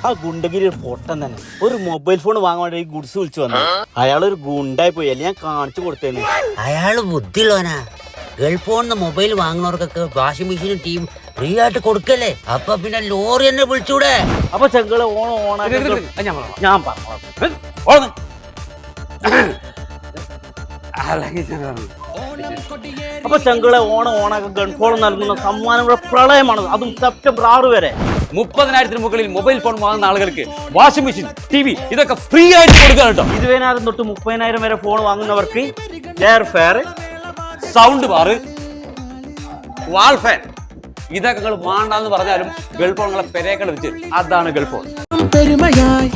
ആ ഗുണ്ടഗിരി ഒരു പൊട്ടൻ തന്നെ ഒരു മൊബൈൽ ഫോൺ വാങ്ങാൻ വേണ്ടി ഈ ഗുഡ്സ് വിളിച്ചു വന്നു അയാൾ ഒരു ഗുണ്ടായി പോയി അല്ലെ ഞാൻ കാണിച്ചു കൊടുത്തേന്ന് അയാൾ ബുദ്ധിയുള്ളവനാ ഗൾഫോണിന്ന് മൊബൈൽ വാങ്ങുന്നവർക്കൊക്കെ വാഷിംഗ് മെഷീനും ടീം ഫ്രീ ആയിട്ട് കൊടുക്കല്ലേ അപ്പൊ പിന്നെ ലോറി എന്നെ വിളിച്ചൂടെ അപ്പൊ ചെങ്കൾ ഓണം ഓണാക്കി. ഞാൻ പറഞ്ഞു ഓടുന്നു. അല്ലെങ്കിൽ ഞാൻ പറഞ്ഞു. അപ്പൊ ചെങ്കളെ ഓണം ഓണാക്കി ഗൺഫോൺ നൽകുന്ന സമ്മാനങ്ങളുടെ പ്രളയമാണ് അതും സെപ്റ്റംബർ ആറ് വരെ മുപ്പതിനായിരത്തിന് മുകളിൽ മൊബൈൽ ഫോൺ വാങ്ങുന്ന ആളുകൾക്ക് വാഷിംഗ് മെഷീൻ ടി വി ഇതൊക്കെ ഫ്രീ ആയിട്ട് കൊടുക്കാൻ കേട്ടോ ഇരുപതിനായിരം തൊട്ട് മുപ്പതിനായിരം വരെ phone വാങ്ങുന്നവർക്ക് air fryer sound bar wall fan ഇതൊക്കെ നിങ്ങൾ വേണ്ടെന്ന് പറഞ്ഞാലും ഗൾഫ് ഫോണുകളെ പെരേക്കൾ വെച്ച് അതാണ് ഗൾഫോൺ ഫോൺ പെരുമയായി